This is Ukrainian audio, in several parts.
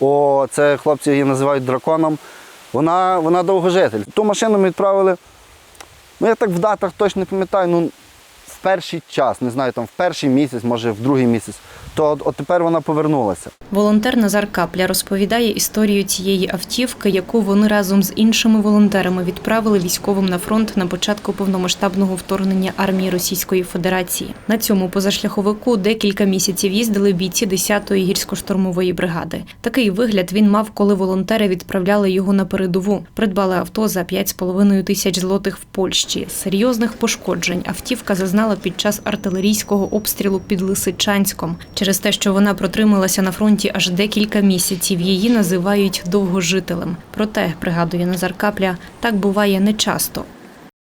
О, це хлопці її називають драконом. Вона, вона довгожитель. Ту машину ми відправили. Ну, я так в датах точно не пам'ятаю, ну в перший час, не знаю, там в перший місяць, може в другий місяць. То от, тепер вона повернулася. Волонтер Назар Капля розповідає історію цієї автівки, яку вони разом з іншими волонтерами відправили військовим на фронт на початку повномасштабного вторгнення армії Російської Федерації. На цьому позашляховику декілька місяців їздили бійці 10-ї гірсько-штурмової бригади. Такий вигляд він мав, коли волонтери відправляли його на передову. Придбали авто за 5,5 тисяч злотих в Польщі. Серйозних пошкоджень автівка зазнала під час артилерійського обстрілу під Лисичанськом. Через те, що вона протрималася на фронті аж декілька місяців, її називають довгожителем. Проте, пригадує Назар Капля, так буває нечасто.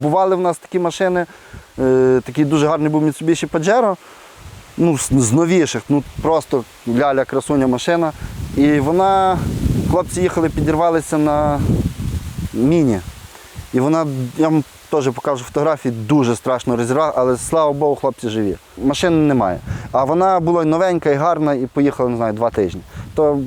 Бували в нас такі машини, е, такий дуже гарний був Mitsubishi Pajero, ну, з новіших, ну просто ляля красуня машина. І вона, хлопці їхали, підірвалися на міні. І вона, я вам теж покажу фотографії, дуже страшно розірвала, але слава Богу, хлопці живі. Машини немає. А вона була новенька і гарна, і поїхала, не знаю, два тижні. То,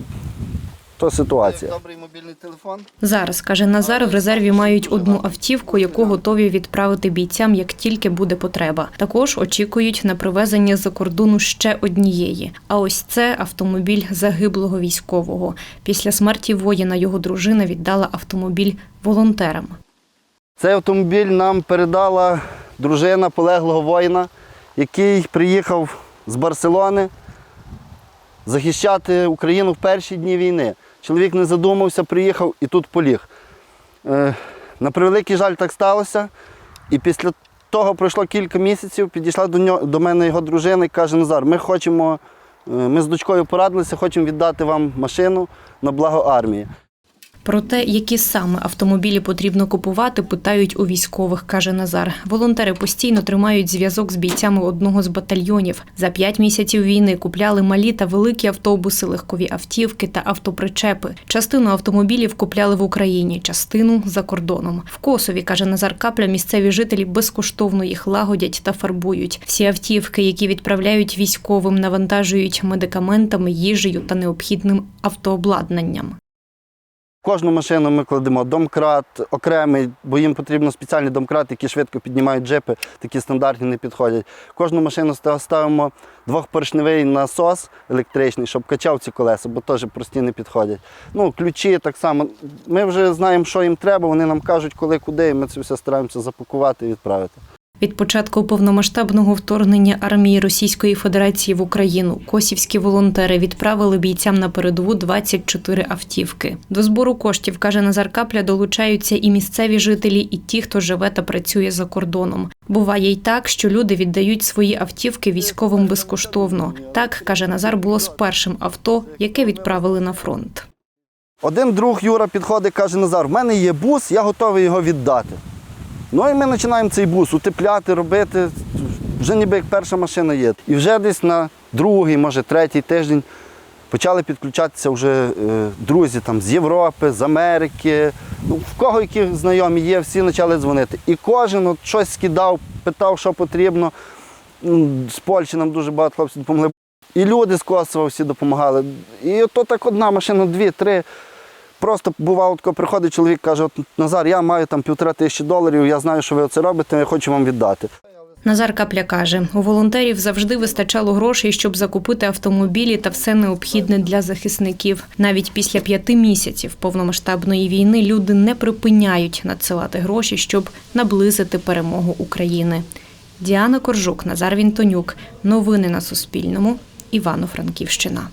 то ситуація. Добрий мобільний телефон. Зараз, каже Назар, в резерві мають одну автівку, яку готові відправити бійцям, як тільки буде потреба. Також очікують на привезення за кордону ще однієї. А ось це автомобіль загиблого військового. Після смерті воїна його дружина віддала автомобіль волонтерам. Цей автомобіль нам передала дружина полеглого воїна, який приїхав з Барселони захищати Україну в перші дні війни. Чоловік не задумався, приїхав і тут поліг. Е, на превеликий жаль, так сталося. І після того пройшло кілька місяців, підійшла до, нього, до мене його дружина і каже: Назар, ми хочемо, е, ми з дочкою порадилися, хочемо віддати вам машину на благо армії. Про те, які саме автомобілі потрібно купувати, питають у військових, каже Назар. Волонтери постійно тримають зв'язок з бійцями одного з батальйонів. За п'ять місяців війни купляли малі та великі автобуси, легкові автівки та автопричепи. Частину автомобілів купляли в Україні, частину за кордоном. В Косові, каже Назар Капля, місцеві жителі безкоштовно їх лагодять та фарбують. Всі автівки, які відправляють військовим, навантажують медикаментами, їжею та необхідним автообладнанням. Кожну машину ми кладемо домкрат окремий, бо їм потрібно спеціальні домкрати, які швидко піднімають джипи, такі стандартні не підходять. Кожну машину ставимо двохпоршневий насос електричний, щоб качав ці колеса, бо теж прості не підходять. Ну, ключі так само. Ми вже знаємо, що їм треба, вони нам кажуть, коли куди, і ми це все стараємося запакувати і відправити. Від початку повномасштабного вторгнення армії Російської Федерації в Україну косівські волонтери відправили бійцям на передову 24 автівки. До збору коштів, каже Назар Капля, долучаються і місцеві жителі, і ті, хто живе та працює за кордоном. Буває й так, що люди віддають свої автівки військовим безкоштовно. Так каже Назар, було з першим авто, яке відправили на фронт. Один друг Юра підходить, каже, Назар, в мене є бус, я готовий його віддати. Ну і ми починаємо цей бус утепляти, робити. Вже ніби як перша машина є. І вже десь на другий, може третій тиждень почали підключатися вже е, друзі там, з Європи, з Америки. Ну, в кого які знайомі є, всі почали дзвонити. І кожен от, щось скидав, питав, що потрібно. З Польщі нам дуже багато хлопців допомогли. І люди з Косова всі допомагали. І то так одна машина, дві, три. Просто бувало, тако приходить чоловік, каже, от Назар, я маю там півтора тисячі доларів, я знаю, що ви це робите, я хочу вам віддати. Назар Капля каже, у волонтерів завжди вистачало грошей, щоб закупити автомобілі та все необхідне для захисників. Навіть після п'яти місяців повномасштабної війни люди не припиняють надсилати гроші, щоб наблизити перемогу України. Діана Коржук, Назар Вінтонюк. Новини на Суспільному. Івано-Франківщина.